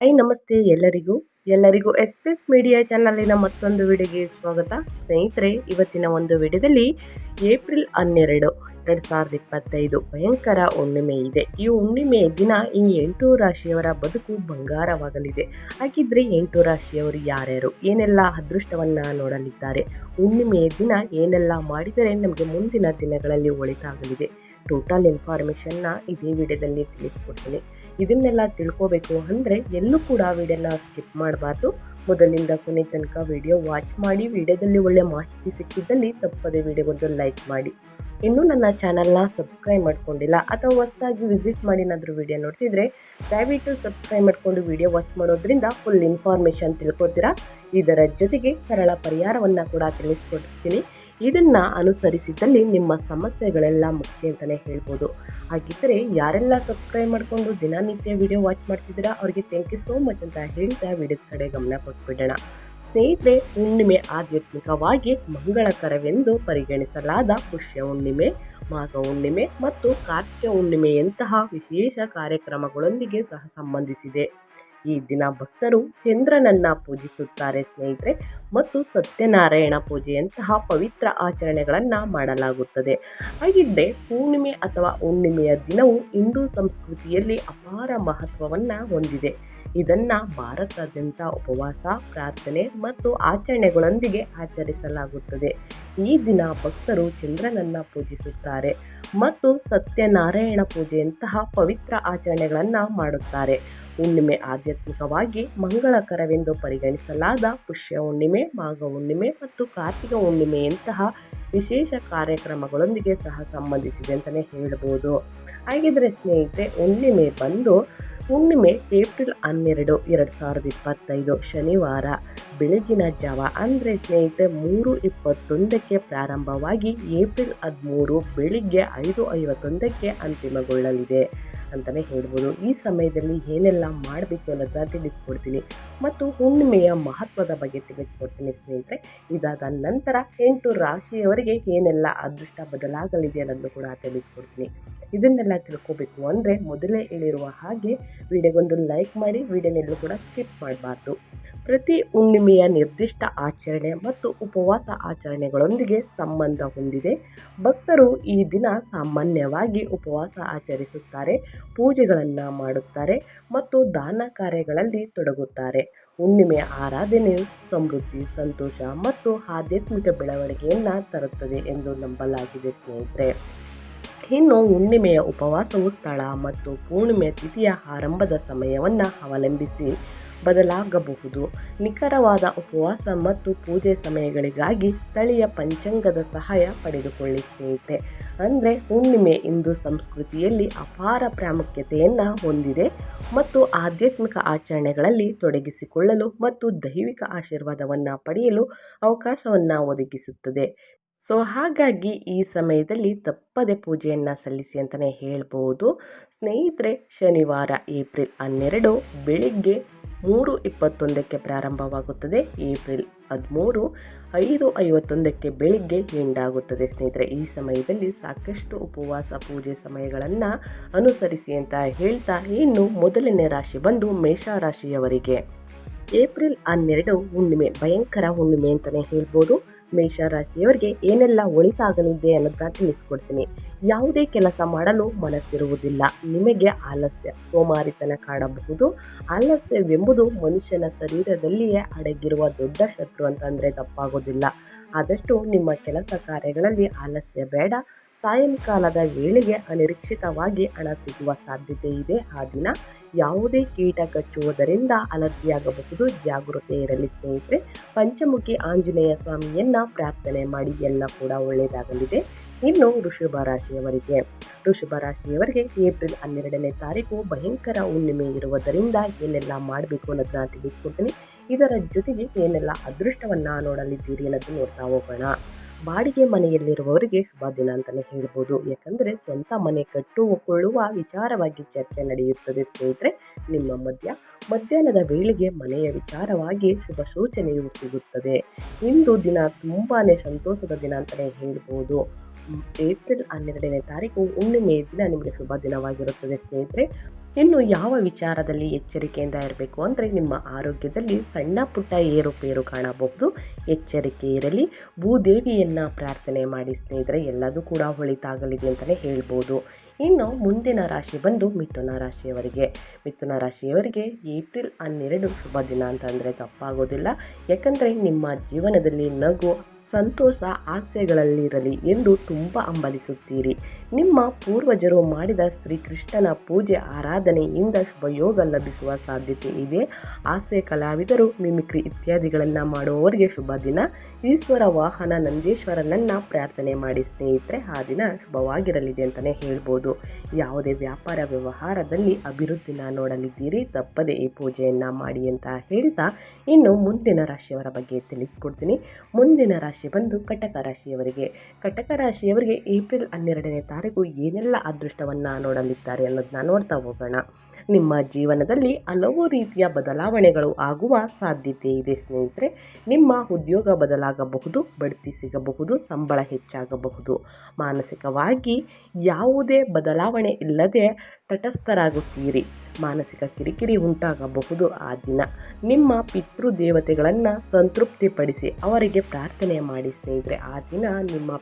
High ನಮಸ್ತೆ ಎಲ್ಲರಿಗೂ. ಎಲ್ಲರಿಗೂ ಎಸ್ ಮೀಡಿಯಾ ಚಾನಲಿನ ಮತ್ತೊಂದು ವಿಡಿಯೋಗೆ ಸ್ವಾಗತ. ಸ್ನೇಹಿತರೆ, ಇವತ್ತಿನ ಒಂದು ವಿಡಿಯೋದಲ್ಲಿ ಏಪ್ರಿಲ್ ಹನ್ನೆರಡು, ಎರಡು ಸಾವಿರದ ಇಪ್ಪತ್ತೈದು ಭಯಂಕರ ಹುಣ್ಣಿಮೆ ಇದೆ. ಈ ಹುಣ್ಣಿಮೆಯ ದಿನ ಈ ಎಂಟು ರಾಶಿಯವರ ಬದುಕು ಬಂಗಾರವಾಗಲಿದೆ. ಹಾಗಿದ್ರೆ ಎಂಟು ರಾಶಿಯವರು ಯಾರ್ಯಾರು? ಏನೆಲ್ಲ ಅದೃಷ್ಟವನ್ನು ನೋಡಲಿದ್ದಾರೆ? ಹುಣ್ಣಿಮೆಯ ದಿನ ಏನೆಲ್ಲ ಮಾಡಿದರೆ ನಮಗೆ ಮುಂದಿನ ದಿನಗಳಲ್ಲಿ ಒಳಿತಾಗಲಿದೆ? ಟೋಟಲ್ ಇನ್ಫಾರ್ಮೇಷನ್ನ ಇದೇ ವಿಡಿಯೋದಲ್ಲಿ ತಿಳಿಸ್ಕೊಡ್ತೀನಿ. ಇದನ್ನೆಲ್ಲ ತಿಳ್ಕೋಬೇಕು ಅಂದರೆ ಎಲ್ಲೂ ಕೂಡ ವಿಡಿಯೋನ ಸ್ಕಿಪ್ ಮಾಡಬಾರ್ದು. ಮೊದಲಿಂದ ಕೊನೆ ತನಕ ವಿಡಿಯೋ ವಾಚ್ ಮಾಡಿ, ವಿಡಿಯೋದಲ್ಲಿ ಒಳ್ಳೆ ಮಾಹಿತಿ ಸಿಕ್ಕಿದ್ದಲ್ಲಿ ತಪ್ಪದೆ ವಿಡಿಯೋಗೊಂದು ಲೈಕ್ ಮಾಡಿ. ಇನ್ನೂ ನನ್ನ ಚಾನಲ್ನ ಸಬ್ಸ್ಕ್ರೈಬ್ ಮಾಡ್ಕೊಂಡಿಲ್ಲ ಅಥವಾ ಹೊಸದಾಗಿ ವಿಸಿಟ್ ಮಾಡಿ ಏನಾದರೂ ವಿಡಿಯೋ ನೋಡ್ತಿದ್ರೆ ದಯವಿಟ್ಟು ಸಬ್ಸ್ಕ್ರೈಬ್ ಮಾಡಿಕೊಂಡು ವಿಡಿಯೋ ವಾಚ್ ಮಾಡೋದ್ರಿಂದ ಫುಲ್ ಇನ್ಫಾರ್ಮೇಷನ್ ತಿಳ್ಕೊತೀರಾ? ಇದರ ಜೊತೆಗೆ ಸರಳ ಪರಿಹಾರವನ್ನು ಕೂಡ ತಿಳಿಸ್ಕೊಡ್ತೀನಿ. ಇದನ್ನು ಅನುಸರಿಸಿದಲ್ಲಿ ನಿಮ್ಮ ಸಮಸ್ಯೆಗಳೆಲ್ಲ ಮುಖ್ಯ ಅಂತಲೇ ಹೇಳ್ಬೋದು. ಹಾಗಿದ್ದರೆ ಯಾರೆಲ್ಲ ಸಬ್ಸ್ಕ್ರೈಬ್ ಮಾಡಿಕೊಂಡು ದಿನನಿತ್ಯ ವಿಡಿಯೋ ವಾಚ್ ಮಾಡ್ತಿದ್ದೀರಾ, ಅವರಿಗೆ ಥ್ಯಾಂಕ್ ಯು ಸೋ ಮಚ್ ಅಂತ ಹೇಳ್ತಾ ವಿಡಿಯೋದ ಕಡೆ ಗಮನ ಕೊಟ್ಬಿಡೋಣ. ಸ್ನೇಹಿತರೆ, ಹುಣ್ಣಿಮೆ ಆಧ್ಯಾತ್ಮಿಕವಾಗಿ ಮಂಗಳಕರವೆಂದು ಪರಿಗಣಿಸಲಾದ ಪುಷ್ಯ ಹುಣ್ಣಿಮೆ, ಮಾಘ ಹುಣ್ಣಿಮೆ ಮತ್ತು ಕಾರ್ತಿಕ ಹುಣ್ಣಿಮೆಯಂತಹ ವಿಶೇಷ ಕಾರ್ಯಕ್ರಮಗಳೊಂದಿಗೆ ಸಹ ಸಂಬಂಧಿಸಿದೆ. ಈ ದಿನ ಭಕ್ತರು ಚಂದ್ರನನ್ನ ಪೂಜಿಸುತ್ತಾರೆ ಸ್ನೇಹಿತರೆ ಮತ್ತು ಸತ್ಯನಾರಾಯಣ ಪೂಜೆಯಂತಹ ಪವಿತ್ರ ಆಚರಣೆಗಳನ್ನು ಮಾಡಲಾಗುತ್ತದೆ. ಹಾಗಿದ್ದರೆ ಪೂರ್ಣಿಮೆ ಅಥವಾ ಹುಣ್ಣಿಮೆಯ ದಿನವು ಹಿಂದೂ ಸಂಸ್ಕೃತಿಯಲ್ಲಿ ಅಪಾರ ಮಹತ್ವವನ್ನು ಹೊಂದಿದೆ. ಇದನ್ನು ಭಾರತಾದ್ಯಂತ ಉಪವಾಸ, ಪ್ರಾರ್ಥನೆ ಮತ್ತು ಆಚರಣೆಗಳೊಂದಿಗೆ ಆಚರಿಸಲಾಗುತ್ತದೆ. ಈ ದಿನ ಭಕ್ತರು ಚಂದ್ರನನ್ನ ಪೂಜಿಸುತ್ತಾರೆ ಮತ್ತು ಸತ್ಯನಾರಾಯಣ ಪೂಜೆಯಂತಹ ಪವಿತ್ರ ಆಚರಣೆಗಳನ್ನು ಮಾಡುತ್ತಾರೆ. ಹುಣ್ಣಿಮೆ ಆಧ್ಯಾತ್ಮಿಕವಾಗಿ ಮಂಗಳಕರವೆಂದು ಪರಿಗಣಿಸಲಾದ ಪುಷ್ಯ ಹುಣ್ಣಿಮೆ, ಮಾಘ ಹುಣ್ಣಿಮೆ ಮತ್ತು ಕಾರ್ತಿಕ ಹುಣ್ಣಿಮೆಯಂತಹ ವಿಶೇಷ ಕಾರ್ಯಕ್ರಮಗಳೊಂದಿಗೆ ಸಹ ಸಂಬಂಧಿಸಿದೆ ಅಂತಲೇ ಹೇಳ್ಬೋದು. ಹಾಗಿದ್ರೆ ಸ್ನೇಹಿತರೆ, ಹುಣ್ಣಿಮೆ ಬಂದು ಹುಣ್ಣಿಮೆ ಏಪ್ರಿಲ್ ಹನ್ನೆರಡು, ಎರಡು ಸಾವಿರದ ಇಪ್ಪತ್ತೈದು ಶನಿವಾರ. ಬೆಳಗಿನ ಜಾವ ಅಂದರೆ ಸ್ನೇಹಿತರೆ, ಮೂರು ಇಪ್ಪತ್ತೊಂದಕ್ಕೆ ಪ್ರಾರಂಭವಾಗಿ ಏಪ್ರಿಲ್ ಹದಿಮೂರು ಬೆಳಿಗ್ಗೆ ಐದು ಐವತ್ತೊಂದಕ್ಕೆ ಅಂತಿಮಗೊಳ್ಳಲಿದೆ ಅಂತಲೇ ಹೇಳ್ಬೋದು. ಈ ಸಮಯದಲ್ಲಿ ಏನೆಲ್ಲ ಮಾಡಬೇಕು ಅನ್ನೋದನ್ನ ತಿಳಿಸ್ಕೊಡ್ತೀನಿ ಮತ್ತು ಹುಣ್ಣಿಮೆಯ ಮಹತ್ವದ ಬಗ್ಗೆ ತಿಳಿಸ್ಕೊಡ್ತೀನಿ ಸ್ನೇಹಿತರೆ. ಇದಾದ ನಂತರ ಎಂಟು ರಾಶಿಯವರಿಗೆ ಏನೆಲ್ಲ ಅದೃಷ್ಟ ಬದಲಾಗಲಿದೆ ಅನ್ನೋದು ಕೂಡ ತಿಳಿಸ್ಕೊಡ್ತೀನಿ. ಇದನ್ನೆಲ್ಲ ತಿಳ್ಕೋಬೇಕು ಅಂದರೆ ಮೊದಲೇ ಹೇಳಿರುವ ಹಾಗೆ, ವಿಡಿಯೋಗೊಂದು ಲೈಕ್ ಮಾಡಿ, ವಿಡಿಯೋನೆಲ್ಲೂ ಕೂಡ ಸ್ಕಿಪ್ ಮಾಡಬಾರ್ದು. ಪ್ರತಿ ಹುಣ್ಣಿಮೆಯ ನಿರ್ದಿಷ್ಟ ಆಚರಣೆ ಮತ್ತು ಉಪವಾಸ ಆಚರಣೆಗಳೊಂದಿಗೆ ಸಂಬಂಧ ಹೊಂದಿದೆ. ಭಕ್ತರು ಈ ದಿನ ಸಾಮಾನ್ಯವಾಗಿ ಉಪವಾಸ ಆಚರಿಸುತ್ತಾರೆ, ಪೂಜೆಗಳನ್ನು ಮಾಡುತ್ತಾರೆ ಮತ್ತು ದಾನ ಕಾರ್ಯಗಳಲ್ಲಿ ತೊಡಗುತ್ತಾರೆ. ಹುಣ್ಣಿಮೆಯ ಆರಾಧನೆ ಸಮೃದ್ಧಿ, ಸಂತೋಷ ಮತ್ತು ಆಧ್ಯಾತ್ಮಿಕ ಬೆಳವಣಿಗೆಯನ್ನು ತರುತ್ತದೆ ಎಂದು ನಂಬಲಾಗಿದೆ ಸ್ನೇಹಿತರೆ. ಇನ್ನು ಹುಣ್ಣಿಮೆಯ ಉಪವಾಸವು ಸ್ಥಳ ಮತ್ತು ಪೂರ್ಣಿಮೆಯ ತಿಥಿಯ ಆರಂಭದ ಸಮಯವನ್ನು ಅವಲಂಬಿಸಿ ಬದಲಾಗಬಹುದು. ನಿಖರವಾದ ಉಪವಾಸ ಮತ್ತು ಪೂಜೆ ಸಮಯಗಳಿಗಾಗಿ ಸ್ಥಳೀಯ ಪಂಚಾಂಗದ ಸಹಾಯ ಪಡೆದುಕೊಳ್ಳಿ ಸ್ನೇಹಿತೆ ಅಂದರೆ ಹುಣ್ಣಿಮೆ ಹಿಂದೂ ಸಂಸ್ಕೃತಿಯಲ್ಲಿ ಅಪಾರ ಪ್ರಾಮುಖ್ಯತೆಯನ್ನು ಹೊಂದಿದೆ ಮತ್ತು ಆಧ್ಯಾತ್ಮಿಕ ಆಚರಣೆಗಳಲ್ಲಿ ತೊಡಗಿಸಿಕೊಳ್ಳಲು ಮತ್ತು ದೈವಿಕ ಆಶೀರ್ವಾದವನ್ನು ಪಡೆಯಲು ಅವಕಾಶವನ್ನು ಒದಗಿಸುತ್ತದೆ. ಸೊ, ಹಾಗಾಗಿ ಈ ಸಮಯದಲ್ಲಿ ತಪ್ಪದೆ ಪೂಜೆಯನ್ನು ಸಲ್ಲಿಸಿ ಅಂತಲೇ ಹೇಳ್ಬೋದು. ಸ್ನೇಹಿತರೆ, ಶನಿವಾರ, ಏಪ್ರಿಲ್ ಹನ್ನೆರಡು, ಬೆಳಿಗ್ಗೆ ಮೂರು ಇಪ್ಪತ್ತೊಂದಕ್ಕೆ ಪ್ರಾರಂಭವಾಗುತ್ತದೆ. ಏಪ್ರಿಲ್ ಹದಿಮೂರು ಐದು ಐವತ್ತೊಂದಕ್ಕೆ ಬೆಳಿಗ್ಗೆ ಎಂಡಾಗುತ್ತದೆ. ಸ್ನೇಹಿತರೆ, ಈ ಸಮಯದಲ್ಲಿ ಸಾಕಷ್ಟು ಉಪವಾಸ, ಪೂಜೆ ಸಮಯಗಳನ್ನು ಅನುಸರಿಸಿ ಅಂತ ಹೇಳ್ತಾ ಇನ್ನು ಮೊದಲನೇ ರಾಶಿ ಬಂದು ಮೇಷರಾಶಿಯವರಿಗೆ. ಏಪ್ರಿಲ್ ಹನ್ನೆರಡು ಹುಣ್ಣಿಮೆ, ಭಯಂಕರ ಹುಣ್ಣಿಮೆ ಅಂತಲೇ ಹೇಳ್ಬೋದು. ಮೇಷರಾಶಿಯವರಿಗೆ ಏನೆಲ್ಲ ಒಳಿತಾಗಲಿದೆ ಅನ್ನೋದನ್ನ ತಿಳಿಸ್ಕೊಡ್ತೀನಿ. ಯಾವುದೇ ಕೆಲಸ ಮಾಡಲು ಮನಸ್ಸಿರುವುದಿಲ್ಲ. ನಿಮಗೆ ಆಲಸ್ಯ ಸೋಮಾರಿತನ ಕಾಡಬಹುದು ಆಲಸ್ಯವೆಂಬುದು ಮನುಷ್ಯನ ಶರೀರದಲ್ಲಿಯೇ ಅಡಗಿರುವ ದೊಡ್ಡ ಶತ್ರು ಅಂತಂದರೆ ತಪ್ಪಾಗೋದಿಲ್ಲ. ಆದಷ್ಟು ನಿಮ್ಮ ಕೆಲಸ ಕಾರ್ಯಗಳಲ್ಲಿ ಆಲಸ್ಯ ಬೇಡ. ಸಾಯಂಕಾಲದ ವೇಳೆಗೆ ಅನಿರೀಕ್ಷಿತವಾಗಿ ಹಣ ಸಿಗುವ ಸಾಧ್ಯತೆ ಇದೆ. ಆ ದಿನ ಯಾವುದೇ ಕೀಟ ಕಚ್ಚುವುದರಿಂದ ಅಲರ್ಜಿಯಾಗಬಹುದು. ಜಾಗೃತೆ ಇರಲಿ ಸ್ನೇಹಿತರೆ. ಪಂಚಮುಖಿ ಆಂಜನೇಯ ಸ್ವಾಮಿಯನ್ನ ಪ್ರಾರ್ಥನೆ ಮಾಡಿ ಎಲ್ಲ ಕೂಡ ಒಳ್ಳೆಯದಾಗಲಿದೆ. ಇನ್ನು ವೃಷಭ ರಾಶಿಯವರಿಗೆ ವೃಷಭ ರಾಶಿಯವರಿಗೆ ಏಪ್ರಿಲ್ ಹನ್ನೆರಡನೇ ತಾರೀಕು ಭಯಂಕರ ಹುಣ್ಣಿಮೆ ಇರುವುದರಿಂದ ಏನೆಲ್ಲ ಮಾಡಬೇಕು ಅನ್ನೋದನ್ನ ತಿಳಿಸ್ಕೊಡ್ತೀನಿ. ಇದರ ಜೊತೆಗೆ ಏನೆಲ್ಲ ಅದೃಷ್ಟವನ್ನು ನೋಡಲಿದ್ದೀರಿ ಅನ್ನೋದು ನೋಡ್ತಾ ಹೋಗೋಣ. ಬಾಡಿಗೆ ಮನೆಯಲ್ಲಿರುವವರಿಗೆ ಶುಭ ದಿನ ಅಂತಲೇ ಹೇಳ್ಬೋದು. ಯಾಕಂದರೆ ಸ್ವಂತ ಮನೆ ಕಟ್ಟುಕೊಳ್ಳುವ ವಿಚಾರವಾಗಿ ಚರ್ಚೆ ನಡೆಯುತ್ತದೆ ಸ್ನೇಹಿತರೆ. ನಿಮ್ಮ ಮಧ್ಯ, ಮಧ್ಯಾಹ್ನದ ವೇಳೆಗೆ ಮನೆಯ ವಿಚಾರವಾಗಿ ಶುಭ ಸೂಚನೆಯು ಸಿಗುತ್ತದೆ. ಇಂದು ದಿನ ತುಂಬಾ ಸಂತೋಷದ ದಿನ ಅಂತಲೇ ಹೇಳ್ಬೋದು. ಏಪ್ರಿಲ್ ಹನ್ನೆರಡನೇ ತಾರೀಕು, ಹುಣ್ಣಿಮೆ ದಿನ ನಿಮಗೆ ಶುಭ ದಿನವಾಗಿರುತ್ತದೆ ಸ್ನೇಹಿತರೆ. ಇನ್ನು ಯಾವ ವಿಚಾರದಲ್ಲಿ ಎಚ್ಚರಿಕೆಯಿಂದ ಇರಬೇಕು ಅಂದರೆ ನಿಮ್ಮ ಆರೋಗ್ಯದಲ್ಲಿ ಸಣ್ಣ ಪುಟ್ಟ ಏರುಪೇರು ಕಾಣಬಹುದು. ಎಚ್ಚರಿಕೆ ಇರಲಿ. ಭೂದೇವಿಯನ್ನು ಪ್ರಾರ್ಥನೆ ಮಾಡಿ ಸ್ನೇಹಿತರೆ, ಎಲ್ಲದೂ ಕೂಡ ಒಳಿತಾಗಲಿದೆ ಅಂತಲೇ ಹೇಳ್ಬೋದು. ಇನ್ನು ಮುಂದಿನ ರಾಶಿ ಬಂದು ಮಿಥುನ ರಾಶಿಯವರಿಗೆ. ಮಿಥುನ ರಾಶಿಯವರಿಗೆ ಏಪ್ರಿಲ್ ಹನ್ನೆರಡು ಶುಭ ದಿನ ಅಂತಂದರೆ ತಪ್ಪಾಗೋದಿಲ್ಲ. ಯಾಕಂದರೆ ನಿಮ್ಮ ಜೀವನದಲ್ಲಿ ನಗು ಸಂತೋಷ ಆಸೆಗಳಲ್ಲಿರಲಿ ಎಂದು ತುಂಬ ಹಂಬಲಿಸುತ್ತೀರಿ ನಿಮ್ಮ ಪೂರ್ವಜರು ಮಾಡಿದ ಶ್ರೀಕೃಷ್ಣನ ಪೂಜೆ ಆರಾಧನೆಯಿಂದ ಶುಭಯೋಗ ಲಭಿಸುವ ಸಾಧ್ಯತೆ ಇದೆ. ಹಾಸ್ಯ ಕಲಾವಿದರು, ಮಿಮಿಕ್ರಿ ಇತ್ಯಾದಿಗಳನ್ನು ಮಾಡುವವರಿಗೆ ಶುಭ ದಿನ. ಈಶ್ವರ ವಾಹನ ನಂಜೇಶ್ವರನನ್ನು ಪ್ರಾರ್ಥನೆ ಮಾಡಿ ಸ್ನೇಹಿತರೆ, ಆ ದಿನ ಶುಭವಾಗಿರಲಿದೆ ಅಂತಲೇ ಹೇಳ್ಬೋದು. ಯಾವುದೇ ವ್ಯಾಪಾರ ವ್ಯವಹಾರದಲ್ಲಿ ಅಭಿವೃದ್ಧಿನ ನೋಡಲಿದ್ದೀರಿ. ತಪ್ಪದೆ ಈ ಪೂಜೆಯನ್ನು ಮಾಡಿ ಅಂತ ಹೇಳ್ತಾ ಇನ್ನು ಮುಂದಿನ ರಾಶಿಯವರ ಬಗ್ಗೆ ತಿಳಿಸ್ಕೊಡ್ತೀನಿ. ಮುಂದಿನ ರಾಶಿ ಬಂದು ಕಟಕ ರಾಶಿಯವರಿಗೆ. ಕಟಕ ರಾಶಿಯವರಿಗೆ ಏಪ್ರಿಲ್ ಹನ್ನೆರಡನೇ ತಾರೀಕು ಏನೆಲ್ಲ ಅದೃಷ್ಟವನ್ನು ನೋಡಲಿದ್ದಾರೆ ಅನ್ನೋದನ್ನ ನೋಡ್ತಾ ಹೋಗೋಣ. ನಿಮ್ಮ ಜೀವನದಲ್ಲಿ ಹಲವು ರೀತಿಯ ಬದಲಾವಣೆಗಳು ಆಗುವ ಸಾಧ್ಯತೆ ಇದೆ ಸ್ನೇಹಿತರೆ. ನಿಮ್ಮ ಉದ್ಯೋಗ ಬದಲಾಗಬಹುದು, ಬಡ್ತಿ ಸಿಗಬಹುದು, ಸಂಬಳ ಹೆಚ್ಚಾಗಬಹುದು. ಮಾನಸಿಕವಾಗಿ ಯಾವುದೇ ಬದಲಾವಣೆ ಇಲ್ಲದೆ ತಟಸ್ಥರಾಗುತ್ತೀರಿ. ಮಾನಸಿಕ ಕಿರಿಕಿರಿ ಉಂಟಾಗಬಹುದು ಆ ದಿನ. ನಿಮ್ಮ ಪಿತೃ ದೇವತೆಗಳನ್ನು ಸಂತೃಪ್ತಿಪಡಿಸಿ ಅವರಿಗೆ ಪ್ರಾರ್ಥನೆ ಮಾಡಿ ಸ್ನೇಹಿತರೆ. ಆ ದಿನ ನಿಮ್ಮ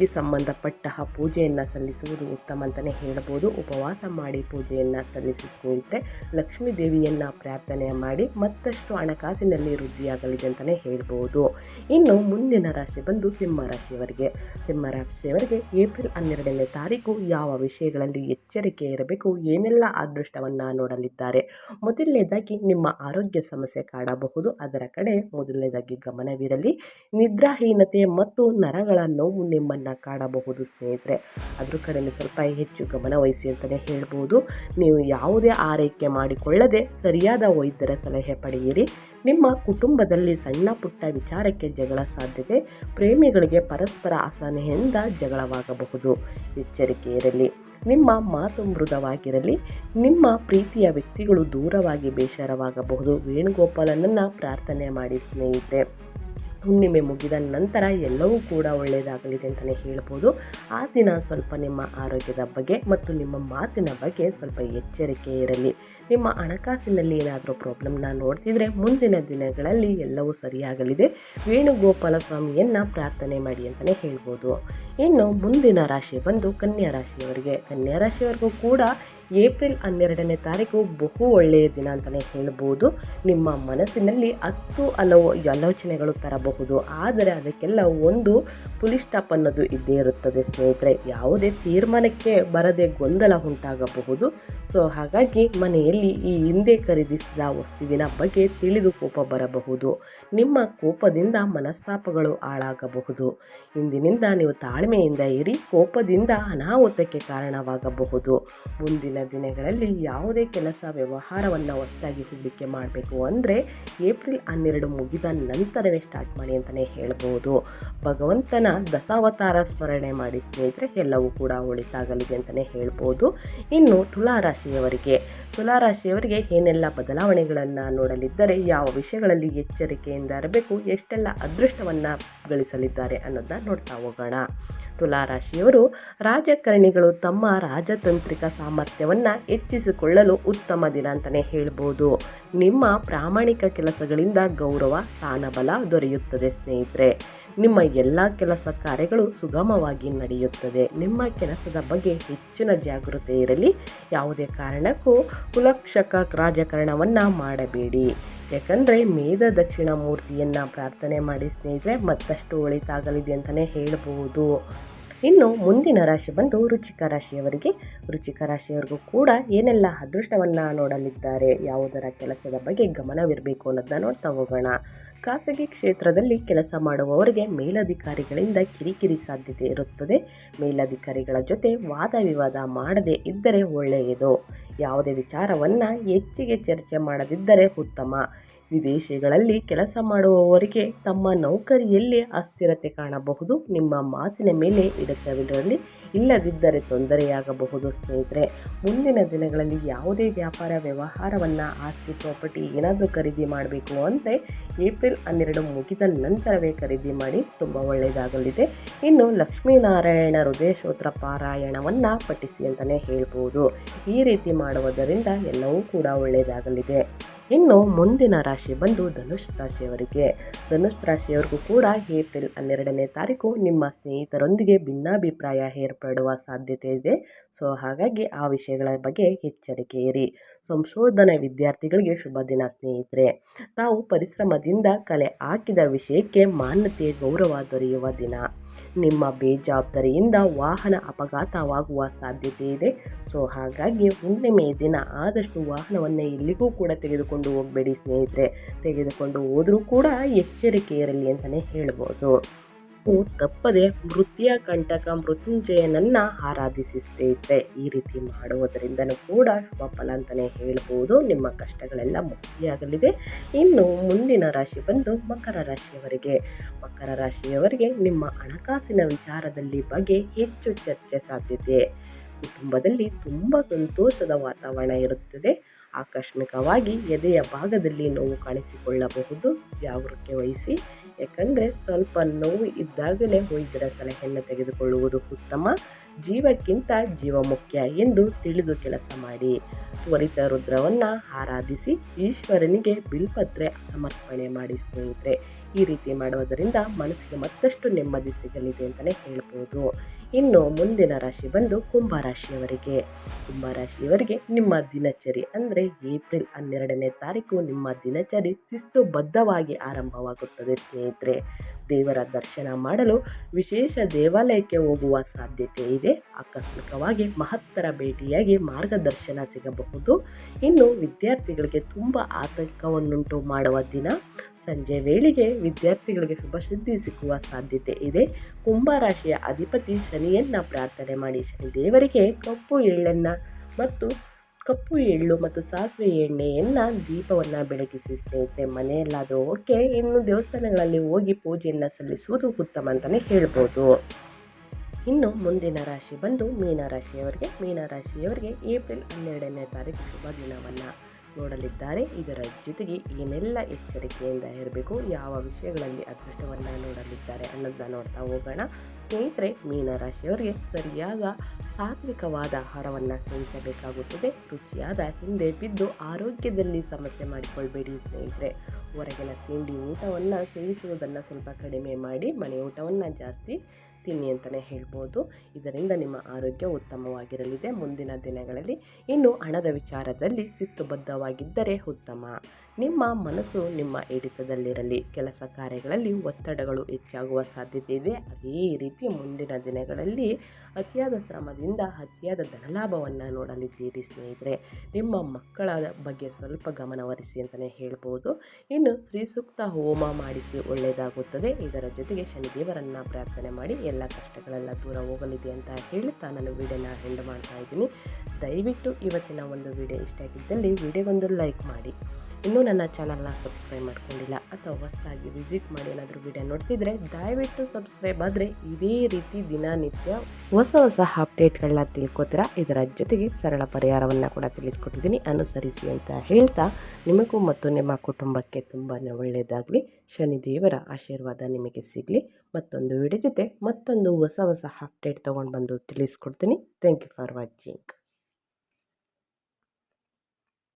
ಪಿತೃಗೆ ಸಂಬಂಧಪಟ್ಟ ಪೂಜೆಯನ್ನು ಸಲ್ಲಿಸುವುದು ಉತ್ತಮ ಅಂತಲೇ ಹೇಳ್ಬೋದು. ಉಪವಾಸ ಮಾಡಿ ಪೂಜೆಯನ್ನು ಸಲ್ಲಿಸಿಕೊಂಡ್ರೆ ಲಕ್ಷ್ಮೀ ದೇವಿಯನ್ನು ಪ್ರಾರ್ಥನೆ ಮಾಡಿ ಮತ್ತಷ್ಟು ಹಣಕಾಸಿನಲ್ಲಿ ವೃದ್ಧಿಯಾಗಲಿದೆ ಅಂತಲೇ ಹೇಳ್ಬೋದು. ಇನ್ನು ಮುಂದಿನ ರಾಶಿ ಬಂದು ಸಿಂಹ ರಾಶಿಯವರಿಗೆ. ಸಿಂಹ ರಾಶಿಯವರಿಗೆ ಏಪ್ರಿಲ್ ಹನ್ನೆರಡನೇ ತಾರೀಕು ಯಾವ ವಿಷಯಗಳಲ್ಲಿ ಎಚ್ಚರಿಕೆ ಇರಬೇಕು, ಏನೆಲ್ಲ ಅದೃಷ್ಟವನ್ನು ನೋಡಲಿದ್ದಾರೆ, ಮೊದಲನೇದಾಗಿ ನಿಮ್ಮ ಆರೋಗ್ಯ ಸಮಸ್ಯೆ ಕಾಡಬಹುದು. ಅದರ ಕಡೆ ಮೊದಲನೇದಾಗಿ ಗಮನವಿರಲಿ. ನಿದ್ರಾಹೀನತೆ ಮತ್ತು ನರಗಳ ನೋವು ನಿಮ್ಮನ್ನು ಕಾಡಬಹುದು ಸ್ನೇಹಿತರೆ. ಅದ್ರ ಕಡೆಯಲ್ಲಿ ಸ್ವಲ್ಪ ಹೆಚ್ಚು ಗಮನ ವಹಿಸಿ ಅಂತಲೇ ಹೇಳ್ಬೋದು. ನೀವು ಯಾವುದೇ ಆರೈಕೆ ಮಾಡಿಕೊಳ್ಳದೆ ಸರಿಯಾದ ವೈದ್ಯರ ಸಲಹೆ ಪಡೆಯಿರಿ. ನಿಮ್ಮ ಕುಟುಂಬದಲ್ಲಿ ಸಣ್ಣ ಪುಟ್ಟ ವಿಚಾರಕ್ಕೆ ಜಗಳ ಸಾಧ್ಯತೆ, ಪ್ರೇಮಿಗಳಿಗೆ ಪರಸ್ಪರ ಅಸಹನೆಯಿಂದ ಜಗಳವಾಗಬಹುದು. ಎಚ್ಚರಿಕೆ ಇರಲಿ ನಿಮ್ಮ ಮಾತು ಮೃದುವಾಗಿರಲಿ. ನಿಮ್ಮ ಪ್ರೀತಿಯ ವ್ಯಕ್ತಿಗಳು ದೂರವಾಗಿ ಬೇಸರವಾಗಬಹುದು ವೇಣುಗೋಪಾಲನನ್ನು ಪ್ರಾರ್ಥನೆ ಮಾಡಿ ಸ್ನೇಹಿತರೆ. ಹುಣ್ಣಿಮೆ ಮುಗಿದ ನಂತರ ಎಲ್ಲವೂ ಕೂಡ ಒಳ್ಳೆಯದಾಗಲಿದೆ ಅಂತಲೇ ಹೇಳ್ಬೋದು. ಆ ದಿನ ಸ್ವಲ್ಪ ನಿಮ್ಮ ಆರೋಗ್ಯದ ಬಗ್ಗೆ ಮತ್ತು ನಿಮ್ಮ ಮಾತಿನ ಬಗ್ಗೆ ಸ್ವಲ್ಪ ಎಚ್ಚರಿಕೆ ಇರಲಿ. ನಿಮ್ಮ ಹಣಕಾಸಿನಲ್ಲಿ ಏನಾದರೂ ಪ್ರಾಬ್ಲಮ್ನ ನೋಡ್ತಿದ್ರೆ ಮುಂದಿನ ದಿನಗಳಲ್ಲಿ ಎಲ್ಲವೂ ಸರಿಯಾಗಲಿದೆ. ವೇಣುಗೋಪಾಲ ಸ್ವಾಮಿಯನ್ನು ಪ್ರಾರ್ಥನೆ ಮಾಡಿ ಅಂತಲೇ ಹೇಳ್ಬೋದು. ಇನ್ನು ಮುಂದಿನ ರಾಶಿ ಬಂದು ಕನ್ಯಾ ರಾಶಿಯವರಿಗೆ. ಕನ್ಯಾ ರಾಶಿಯವರಿಗೂ ಕೂಡ ಏಪ್ರಿಲ್ ಹನ್ನೆರಡನೇ ತಾರೀಕು ಬಹು ಒಳ್ಳೆಯ ದಿನ ಅಂತಲೇ ಹೇಳ್ಬೋದು. ನಿಮ್ಮ ಮನಸ್ಸಿನಲ್ಲಿ ಹತ್ತು ಹಲವು ಆಲೋಚನೆಗಳು ತರಬಹುದು. ಆದರೆ ಅದಕ್ಕೆಲ್ಲ ಒಂದು ಪುಲಿಸ್ ಸ್ಟಾಪ್ ಅನ್ನೋದು ಇದ್ದೇ ಇರುತ್ತದೆ ಸ್ನೇಹಿತರೆ. ಯಾವುದೇ ತೀರ್ಮಾನಕ್ಕೆ ಬರದೆ ಗೊಂದಲ ಉಂಟಾಗಬಹುದು. ಸೊ ಹಾಗಾಗಿ ಮನೆಯಲ್ಲಿ ಈ ಹಿಂದೆ ಖರೀದಿಸಿದ ವಸ್ತುವಿನ ಬಗ್ಗೆ ತಿಳಿದು ಕೋಪ ಬರಬಹುದು. ನಿಮ್ಮ ಕೋಪದಿಂದ ಮನಸ್ತಾಪಗಳು ಹಾಳಾಗಬಹುದು. ಇಂದಿನಿಂದ ನೀವು ತಾಳ್ಮೆಯಿಂದ ಇರಿ. ಕೋಪದಿಂದ ಅನಾಹುತಕ್ಕೆ ಕಾರಣವಾಗಬಹುದು. ಮುಂದಿನ ದಿನಗಳಲ್ಲಿ ಯಾವುದೇ ಕೆಲಸ ವ್ಯವಹಾರವನ್ನು ಹೊಸದಾಗಿ ಹೂಡಿಕೆ ಮಾಡಬೇಕು ಅಂದರೆ ಏಪ್ರಿಲ್ ಹನ್ನೆರಡು ಮುಗಿದ ನಂತರವೇ ಸ್ಟಾರ್ಟ್ ಮಾಡಿ ಅಂತಲೇ ಹೇಳ್ಬೋದು. ಭಗವಂತನ ದಶಾವತಾರ ಸ್ಮರಣೆ ಮಾಡಿ ಸ್ನೇಹಿತರೆ, ಎಲ್ಲವೂ ಕೂಡ ಒಳಿತಾಗಲಿದೆ ಅಂತಲೇ ಹೇಳ್ಬೋದು. ಇನ್ನು ತುಲಾರಾಶಿಯವರಿಗೆ ತುಲಾರಾಶಿಯವರಿಗೆ ಏನೆಲ್ಲ ಬದಲಾವಣೆಗಳನ್ನು ನೋಡಲಿದ್ದರೆ, ಯಾವ ವಿಷಯಗಳಲ್ಲಿ ಎಚ್ಚರಿಕೆಯಿಂದ ಇರಬೇಕು, ಎಷ್ಟೆಲ್ಲ ಅದೃಷ್ಟವನ್ನು ಗಳಿಸಲಿದ್ದಾರೆ ಅನ್ನೋದನ್ನ ನೋಡ್ತಾ ಹೋಗೋಣ. ತುಲಾರಾಶಿಯವರು ರಾಜಕಾರಣಿಗಳು ತಮ್ಮ ರಾಜತಾಂತ್ರಿಕ ಸಾಮರ್ಥ್ಯವನ್ನು ಹೆಚ್ಚಿಸಿಕೊಳ್ಳಲು ಉತ್ತಮ ದಿನ ಅಂತಲೇ ಹೇಳ್ಬೋದು. ನಿಮ್ಮ ಪ್ರಾಮಾಣಿಕ ಕೆಲಸಗಳಿಂದ ಗೌರವ, ಸ್ಥಾನಬಲ ದೊರೆಯುತ್ತದೆ ಸ್ನೇಹಿತರೆ. ನಿಮ್ಮ ಎಲ್ಲ ಕೆಲಸ ಕಾರ್ಯಗಳು ಸುಗಮವಾಗಿ ನಡೆಯುತ್ತದೆ. ನಿಮ್ಮ ಕೆಲಸದ ಬಗ್ಗೆ ಹೆಚ್ಚಿನ ಜಾಗೃತಿ ಇರಲಿ. ಯಾವುದೇ ಕಾರಣಕ್ಕೂ ಕುಲಕ್ಷಕ ರಾಜಕಾರಣವನ್ನು ಮಾಡಬೇಡಿ. ಯಾಕಂದರೆ ಮೇಧ ದಕ್ಷಿಣ ಮೂರ್ತಿಯನ್ನು ಪ್ರಾರ್ಥನೆ ಮಾಡಿ ಸ್ನೇಹಿತರೆ, ಮತ್ತಷ್ಟು ಒಳಿತಾಗಲಿದೆ ಅಂತಲೇ ಹೇಳಬಹುದು ಇನ್ನು ಮುಂದಿನ ರಾಶಿ ಬಂದು ರುಚಿಕ ರಾಶಿಯವರಿಗೆ. ರುಚಿಕ ರಾಶಿಯವರಿಗೂ ಕೂಡ ಏನೆಲ್ಲ ಅದೃಷ್ಟವನ್ನು ನೋಡಲಿದ್ದಾರೆ, ಯಾವುದರ ಕೆಲಸದ ಬಗ್ಗೆ ಗಮನವಿರಬೇಕು ಅನ್ನೋದನ್ನ ನೋಡ್ತಾ ಹೋಗೋಣ. ಖಾಸಗಿ ಕ್ಷೇತ್ರದಲ್ಲಿ ಕೆಲಸ ಮಾಡುವವರಿಗೆ ಮೇಲಧಿಕಾರಿಗಳಿಂದ ಕಿರಿಕಿರಿ ಸಾಧ್ಯತೆ ಇರುತ್ತದೆ. ಮೇಲಧಿಕಾರಿಗಳ ಜೊತೆ ವಾದ ವಿವಾದ ಮಾಡದೇ ಇದ್ದರೆ ಒಳ್ಳೆಯದು. ಯಾವುದೇ ವಿಚಾರವನ್ನು ಹೆಚ್ಚಿಗೆ ಚರ್ಚೆ ಮಾಡದಿದ್ದರೆ ಉತ್ತಮ. ವಿದೇಶಗಳಲ್ಲಿ ಕೆಲಸ ಮಾಡುವವರಿಗೆ ತಮ್ಮ ನೌಕರಿಯಲ್ಲಿ ಅಸ್ಥಿರತೆ ಕಾಣಬಹುದು. ನಿಮ್ಮ ಮಾತಿನ ಮೇಲೆ ಹಿಡಿತವಿರಲಿ ಇಲ್ಲದಿದ್ದರೆ ತೊಂದರೆಯಾಗಬಹುದು ಸ್ನೇಹಿತರೆ. ಮುಂದಿನ ದಿನಗಳಲ್ಲಿ ಯಾವುದೇ ವ್ಯಾಪಾರ, ವ್ಯವಹಾರವನ್ನು ಆಸ್ತಿ ಪ್ರಾಪರ್ಟಿ ಏನಾದರೂ ಖರೀದಿ ಮಾಡಬೇಕು ಅಂದರೆ ಏಪ್ರಿಲ್ ಹನ್ನೆರಡು ಮುಗಿದ ನಂತರವೇ ಖರೀದಿ ಮಾಡಿ ತುಂಬ ಒಳ್ಳೆಯದಾಗಲಿದೆ ಇನ್ನು ಲಕ್ಷ್ಮೀನಾರಾಯಣ ಹೃದಯ ಸ್ತೋತ್ರ ಪಾರಾಯಣವನ್ನು ಪಠಿಸಿ ಅಂತಲೇ ಹೇಳ್ಬೋದು. ಈ ರೀತಿ ಮಾಡುವುದರಿಂದ ಎಲ್ಲವೂ ಕೂಡ ಒಳ್ಳೆಯದಾಗಲಿದೆ ಇನ್ನು ಮುಂದಿನ ರಾಶಿ ಬಂದು ಧನುಷ್ ರಾಶಿಯವರಿಗೆ. ಧನುಷ್ ರಾಶಿಯವರಿಗೂ ಕೂಡ ಏಪ್ರಿಲ್ ಹನ್ನೆರಡನೇ ತಾರೀಕು ನಿಮ್ಮ ಸ್ನೇಹಿತರೊಂದಿಗೆ ಭಿನ್ನಾಭಿಪ್ರಾಯ ಏರ್ಪಡುವ ಸಾಧ್ಯತೆ ಇದೆ. ಸೊ ಹಾಗಾಗಿ ಆ ವಿಷಯಗಳ ಬಗ್ಗೆ ಎಚ್ಚರಿಕೆ ಇರಿ. ಸಂಶೋಧನೆ ವಿದ್ಯಾರ್ಥಿಗಳಿಗೆ ಶುಭ ದಿನ, ಸ್ನೇಹಿತರೆ. ತಾವು ಪರಿಶ್ರಮದಿಂದ ಕಲೆ ಹಾಕಿದ ವಿಷಯಕ್ಕೆ ಮಾನ್ಯತೆ, ಗೌರವ ದೊರೆಯುವ ದಿನ. ನಿಮ್ಮ ಬೇಜವಾಬ್ದಾರಿಯಿಂದ ವಾಹನ ಅಪಘಾತವಾಗುವ ಸಾಧ್ಯತೆ ಇದೆ. ಸೊ ಹಾಗಾಗಿ ಹುಣ್ಣಿಮೆ ದಿನ ಆದಷ್ಟು ವಾಹನವನ್ನು ಎಲ್ಲಿಗೂ ಕೂಡ ತೆಗೆದುಕೊಂಡು ಹೋಗಬೇಡಿ, ಸ್ನೇಹಿತರೆ. ತೆಗೆದುಕೊಂಡು ಹೋದರೂ ಕೂಡ ಎಚ್ಚರಿಕೆ ಇರಲಿ ಅಂತಲೇ ಹೇಳ್ಬೋದು. ನೀವು ತಪ್ಪದೆ ಮೃತ್ಯ ಕಂಟಕ ಮೃತ್ಯುಂಜಯನನ್ನ ಆರಾಧಿಸಿ ಸ್ನೇಹಿತರೆ ಈ ರೀತಿ ಮಾಡುವುದರಿಂದನೂ ಕೂಡ ಶುಭ ಫಲ ಅಂತಲೇ ಹೇಳ್ಬೋದು. ನಿಮ್ಮ ಕಷ್ಟಗಳೆಲ್ಲ ಮುಕ್ತಿಯಾಗಲಿದೆ. ಇನ್ನು ಮುಂದಿನ ರಾಶಿ ಬಂದು ಮಕರ ರಾಶಿಯವರಿಗೆ. ಮಕರ ರಾಶಿಯವರಿಗೆ ನಿಮ್ಮ ಹಣಕಾಸಿನ ವಿಚಾರದಲ್ಲಿ ಬಗ್ಗೆ ಹೆಚ್ಚು ಚರ್ಚೆ ಸಾಧ್ಯತೆ. ಕುಟುಂಬದಲ್ಲಿ ತುಂಬ ಸಂತೋಷದ ವಾತಾವರಣ ಇರುತ್ತದೆ. ಆಕಸ್ಮಿಕವಾಗಿ ಎದೆಯ ಭಾಗದಲ್ಲಿ ನೋವು ಕಾಣಿಸಿಕೊಳ್ಳಬಹುದು. ಜಾಗೃತಿ ವಹಿಸಿ. ಯಾಕಂದರೆ ಸ್ವಲ್ಪ ನೋವು ಇದ್ದಾಗಲೇ ವೈದ್ಯರ ಸಲಹೆಯನ್ನು ತೆಗೆದುಕೊಳ್ಳುವುದು ಉತ್ತಮ. ಜೀವಕ್ಕಿಂತ ಜೀವ ಮುಖ್ಯ ಎಂದು ತಿಳಿದು ಕೆಲಸ ಮಾಡಿ. ತ್ವರಿತ ರುದ್ರವನ್ನು ಆರಾಧಿಸಿ. ಈಶ್ವರನಿಗೆ ಬಿಲ್ಪತ್ರೆ ಸಮರ್ಪಣೆ ಮಾಡಿ ಸ್ನೇಹಿತರೆ. ಈ ರೀತಿ ಮಾಡುವುದರಿಂದ ಮನಸ್ಸಿಗೆ ಮತ್ತಷ್ಟು ನೆಮ್ಮದಿ ಸಿಗಲಿದೆ ಅಂತಲೇ ಹೇಳ್ಬೋದು. ಇನ್ನು ಮುಂದಿನ ರಾಶಿ ಬಂದು ಕುಂಭರಾಶಿಯವರಿಗೆ ಕುಂಭರಾಶಿಯವರಿಗೆ ನಿಮ್ಮ ದಿನಚರಿ ಅಂದರೆ ಏಪ್ರಿಲ್ ಹನ್ನೆರಡನೇ ತಾರೀಕು ನಿಮ್ಮ ದಿನಚರಿ ಶಿಸ್ತುಬದ್ಧವಾಗಿ ಆರಂಭವಾಗುತ್ತದೆ ಸ್ನೇಹಿತರೆ. ದೇವರ ದರ್ಶನ ಮಾಡಲು ವಿಶೇಷ ದೇವಾಲಯಕ್ಕೆ ಹೋಗುವ ಸಾಧ್ಯತೆ ಇದೆ. ಆಕಸ್ಮಿಕವಾಗಿ ಮಹತ್ತರ ಭೇಟಿಯಾಗಿ ಮಾರ್ಗದರ್ಶನ ಸಿಗಬಹುದು. ಇನ್ನು ವಿದ್ಯಾರ್ಥಿಗಳಿಗೆ ತುಂಬ ಆತಂಕವನ್ನುಂಟು ಮಾಡುವ ದಿನ. ಸಂಜೆ ವೇಳೆಗೆ ವಿದ್ಯಾರ್ಥಿಗಳಿಗೆ ಶುಭ ಸುದ್ದಿ ಸಿಗುವ ಸಾಧ್ಯತೆ ಇದೆ. ಕುಂಭರಾಶಿಯ ಅಧಿಪತಿ ಶನಿಯನ್ನು ಪ್ರಾರ್ಥನೆ ಮಾಡಿ. ಶನಿ ದೇವರಿಗೆ ಕಪ್ಪು ಎಳ್ಳನ್ನು ಮತ್ತು ಕಪ್ಪು ಎಳ್ಳು ಮತ್ತು ಸಾಸಿವೆ ಎಣ್ಣೆಯನ್ನು ದೀಪವನ್ನು ಬೆಳಗಿಸಿ. ಸ್ನೇಹಿತರೆ ಮನೆಯಲ್ಲಾದರೂ ಓಕೆ ಇನ್ನು ದೇವಸ್ಥಾನಗಳಲ್ಲಿ ಹೋಗಿ ಪೂಜೆಯನ್ನು ಸಲ್ಲಿಸುವುದು ಉತ್ತಮ ಅಂತಲೇ ಹೇಳ್ಬೋದು. ಇನ್ನು ಮುಂದಿನ ರಾಶಿ ಬಂದು ಮೀನರಾಶಿಯವರಿಗೆ. ಮೀನರಾಶಿಯವರಿಗೆ ಏಪ್ರಿಲ್ ಹನ್ನೆರಡನೇ ತಾರೀಕು ಶುಭ ದಿನವನ್ನು. ನೋಡಲಿದ್ದಾರೆ. ಇದರ ಜೊತೆಗೆ ಏನೆಲ್ಲ ಎಚ್ಚರಿಕೆಯಿಂದ ಇರಬೇಕು, ಯಾವ ವಿಷಯಗಳಲ್ಲಿ ಅದೃಷ್ಟವನ್ನು ನೋಡಲಿದ್ದಾರೆ ಅನ್ನೋದನ್ನ ನೋಡ್ತಾ ಹೋಗೋಣ. ಸ್ನೇಹಿತರೆ ಮೀನರಾಶಿಯವರಿಗೆ ಸರಿಯಾದ ಸಾತ್ವಿಕವಾದ ಆಹಾರವನ್ನು ಸೇವಿಸಬೇಕಾಗುತ್ತದೆ. ರುಚಿಯಾದ ಹಿಂದೆ ಬಿದ್ದು ಆರೋಗ್ಯದಲ್ಲಿ ಸಮಸ್ಯೆ ಮಾಡಿಕೊಳ್ಬೇಡಿ ಸ್ನೇಹಿತರೆ. ಹೊರಗಿನ ತಿಂಡಿ ಊಟವನ್ನು ಸೇವಿಸುವುದನ್ನು ಸ್ವಲ್ಪ ಕಡಿಮೆ ಮಾಡಿ, ಮನೆ ಊಟವನ್ನು ಜಾಸ್ತಿ ತಿನ್ನಿ ಅಂತಲೇ ಹೇಳ್ಬೋದು. ಇದರಿಂದ ನಿಮ್ಮ ಆರೋಗ್ಯ ಉತ್ತಮವಾಗಿರಲಿದೆ. ಮುಂದಿನ ದಿನಗಳಲ್ಲಿ ಇನ್ನು ಹಣದ ವಿಚಾರದಲ್ಲಿ ಶಿಸ್ತುಬದ್ಧವಾಗಿದ್ದರೆ ಉತ್ತಮ. ನಿಮ್ಮ ಮನಸ್ಸು ನಿಮ್ಮ ಹಿಡಿತದಲ್ಲಿರಲಿ. ಕೆಲಸ ಕಾರ್ಯಗಳಲ್ಲಿ ಒತ್ತಡಗಳು ಹೆಚ್ಚಾಗುವ ಸಾಧ್ಯತೆ ಇದೆ ಅದೇ ರೀತಿ ಮುಂದಿನ ದಿನಗಳಲ್ಲಿ ಅತಿಯಾದ ಶ್ರಮದಿಂದ ಅತಿಯಾದ ಧನಲಾಭವನ್ನು ನೋಡಲಿದ್ದೀರಿ ಸ್ನೇಹಿತರೆ. ನಿಮ್ಮ ಮಕ್ಕಳ ಬಗ್ಗೆ ಸ್ವಲ್ಪ ಗಮನವರಿಸಿ ಅಂತಲೇ ಹೇಳ್ಬೋದು. ಇನ್ನು ಶ್ರೀ ಸೂಕ್ತ ಹೋಮ ಮಾಡಿಸಿ ಒಳ್ಳೆಯದಾಗುತ್ತದೆ. ಇದರ ಜೊತೆಗೆ ಶನಿದೇವರನ್ನು ಪ್ರಾರ್ಥನೆ ಮಾಡಿ ಎಲ್ಲ ಕಷ್ಟಗಳೆಲ್ಲ ದೂರ ಹೋಗಲಿದೆ ಅಂತ ಹೇಳುತ್ತಾ ನಾನು ವಿಡಿಯೋನ ಹೆಂಡ್ ಮಾಡ್ತಾ ಇದ್ದೀನಿ. ದಯವಿಟ್ಟು ಇವತ್ತಿನ ಒಂದು ವಿಡಿಯೋ ಇಷ್ಟ ಆಗಿದ್ದಲ್ಲಿ ವಿಡಿಯೋಗೊಂದು ಲೈಕ್ ಮಾಡಿ. ಇನ್ನೂ ನನ್ನ ಚಾನಲ್ನ ಸಬ್ಸ್ಕ್ರೈಬ್ ಮಾಡ್ಕೊಂಡಿಲ್ಲ ಅಥವಾ ಹೊಸದಾಗಿ ವಿಸಿಟ್ ಮಾಡಿ ಏನಾದರೂ ವಿಡಿಯೋ ನೋಡ್ತಿದ್ರೆ ದಯವಿಟ್ಟು ಸಬ್ಸ್ಕ್ರೈಬ್ ಆದರೆ ಇದೇ ರೀತಿ ದಿನನಿತ್ಯ ಹೊಸ ಹೊಸ ಅಪ್ಡೇಟ್ಗಳನ್ನ ತಿಳ್ಕೊತೀರಾ? ಇದರ ಜೊತೆಗೆ ಸರಳ ಪರಿಹಾರವನ್ನು ಕೂಡ ತಿಳಿಸ್ಕೊಟ್ಟಿದ್ದೀನಿ. ಅನುಸರಿಸಿ ಅಂತ ಹೇಳ್ತಾ ನಿಮಗೂ ಮತ್ತು ನಿಮ್ಮ ಕುಟುಂಬಕ್ಕೆ ತುಂಬಾ ಒಳ್ಳೆಯದಾಗಲಿ ಶನಿದೇವರ ಆಶೀರ್ವಾದ ನಿಮಗೆ ಸಿಗಲಿ. ಮತ್ತೊಂದು ವಿಡಿಯೋ ಜೊತೆ ಮತ್ತೊಂದು ಹೊಸ ಹೊಸ ಅಪ್ಡೇಟ್ ತೊಗೊಂಡು ಬಂದು ತಿಳಿಸ್ಕೊಡ್ತೀನಿ. Thank you for watching